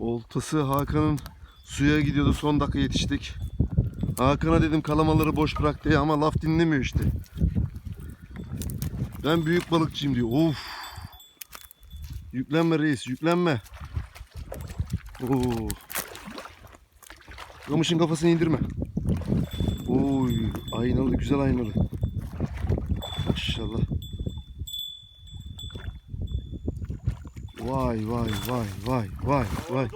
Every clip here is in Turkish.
Oltası Hakan'ın suya gidiyordu. Son dakika yetiştik. Hakan'a dedim kalamaları boş bırak diye ama laf dinlemiyor işte. Ben büyük balıkçıyım diyor. Of. Yüklenme reis, yüklenme. Oo. Kamışın kafasını indirme. Oy, aynalı, güzel aynalı. Maşallah. Vay vay vay vay vay vay.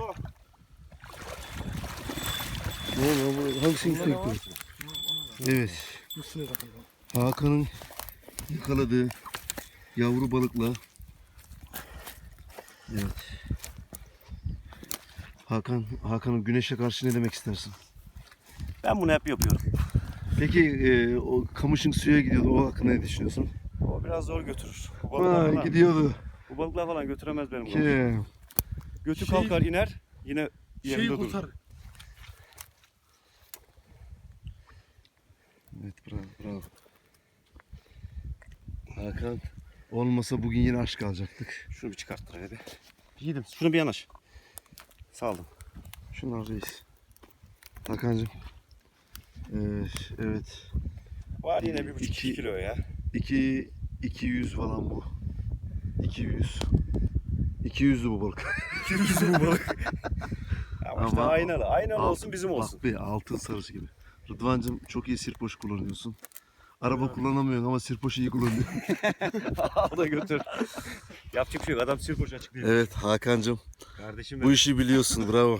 Ne ne bu hangisini yüklüyor? Evet. Hakan'ın yakaladığı yavru balıkla Evet. Hakan, Hakan'ın güneşe karşı ne demek istersin? Ben bunu hep yapıyorum. Peki e, o kamışın suya gidiyordu. O hakkında ne düşünüyorsun? O biraz zor götürür. Bu balıklar, Ha, falan, gidiyordu. Bu balıklar falan götüremez benim. Ki, Götü Şey- kalkar iner yine Şeyi yerinde durur. kurtar. evet bravo bravo. Hakan olmasa bugün yine aşk alacaktık. Şunu bir çıkarttır hadi. Yiğidim şunu bir yanaş. Saldım. Şunlar reis. Hakan'cığım. Evet, evet. Var yine bir buçuk İki- iki kilo ya. 2 200 falan bu. 200. 200'lü bu balık. İkimiz bu balık. Ama işte Ama- aynalı. Aynalı Alt- olsun bizim olsun. Bak bir altın sarısı gibi. Rıdvan'cığım çok iyi sirpoş kullanıyorsun. Araba kullanamıyorsun ama sirpoş iyi kullanıyorsun. Al da götür. Yapacak bir şey yok. Adam sirkoş açıklıyor. evet Hakan'cığım Kardeşim bu benim. işi biliyorsun bravo.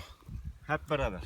Hep beraber.